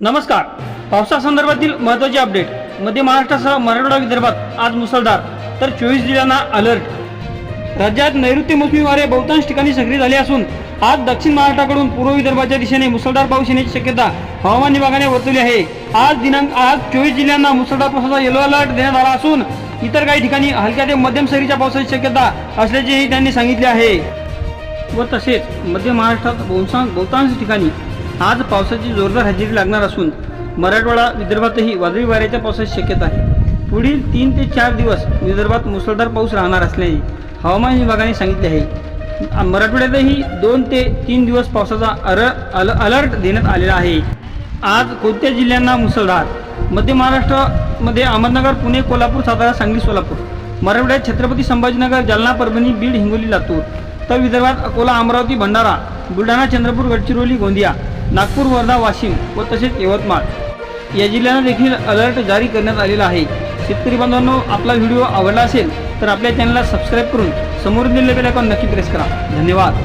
नमस्कार. पावसासंदर्भातील महत्त्वाचे अपडेट मध्य महाराष्ट्रासह मराठवाडा विदर्भात आज मुसळधार. तर चोवीस जिल्ह्यांना अलर्ट राज्यात नैऋत्य मोसमी वारे बहुतांश ठिकाणी सक्रिय झाले असून आज दक्षिण महाराष्ट्राकडून पूर्व विदर्भाच्या दिशेने मुसळधार पाऊस येण्याची शक्यता हवामान विभागाने वर्तवली आहे. आज दिनांक आज चोवीस जिल्ह्यांना मुसळधार पावसाचा येलो अलर्ट देण्यात आला असून इतर काही ठिकाणी हलक्या ते मध्यम सरीच्या पावसाची शक्यता असल्याचेही त्यांनी सांगितले आहे. व तसेच मध्य महाराष्ट्रात बहुतांश बहुतांश ठिकाणी आज पावसाची जोरदार हजेरी लागणार असून मराठवाडा विदर्भातही वादळी वाऱ्याच्या पावसाची शक्यता आहे. पुढील तीन ते चार दिवस विदर्भात मुसळधार पाऊस राहणार असल्याने हवामान विभागाने सांगितले आहे. मराठवाड्यातही दोन ते तीन दिवस पावसाचा अर अल अलर्ट देण्यात आलेला आहे. आज कोणत्या जिल्ह्यांना मुसळधार? मध्य महाराष्ट्रामध्ये अहमदनगर पुणे कोल्हापूर सातारा सांगली सोलापूर. मराठवाड्यात छत्रपती संभाजीनगर जालना परभणी बीड हिंगोली लातूर. तर विदर्भात अकोला अमरावती भंडारा बुलढाणा चंद्रपूर गडचिरोली गोंदिया. नागपूर वर्धा वाशिम व तसेच यवतमाळ. या जिल्ह्यांना देखील अलर्ट जारी करण्यात आलेला आहे. शेतकरी बांधवांनो आपला व्हिडिओ आवडला असेल तर आपल्या चॅनलला सबस्क्राईब करून समोर दिलेले बेल आयकॉन नक्की प्रेस करा. धन्यवाद.